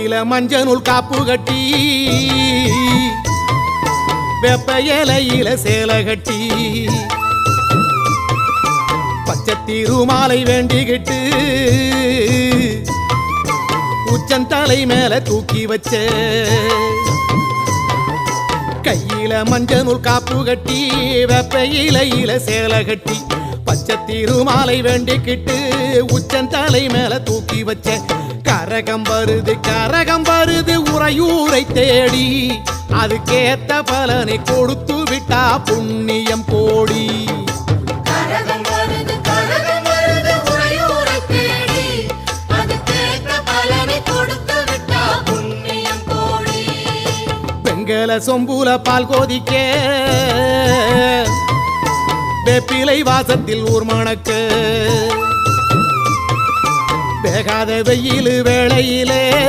கையில மஞ்ச நூல் காப்பு கட்டி வெப்ப இலையில சேலை கட்டி பச்சை திருமாலை வேண்டிக்கிட்டு உச்சந்தலை மேல தூக்கி வச்ச கையில மஞ்ச நூல் காப்பு கட்டி வெப்ப இலையில சேலை கட்டி பச்சை திருமாலை வேண்டிக்கிட்டு உச்சந்தலை மேல தூக்கி வச்ச கரகம் வருது கரகம் வருது உறையூரை தேடி. அதுக்கேத்த பலனை கொடுத்து விட்டா புண்ணியம் கோடி. பெங்கல சொம்புல பால் கோதிக்க. வேப்பிலை வாசத்தில் ஊர் மணக்க. வேகாத வெயில் வேளையிலே.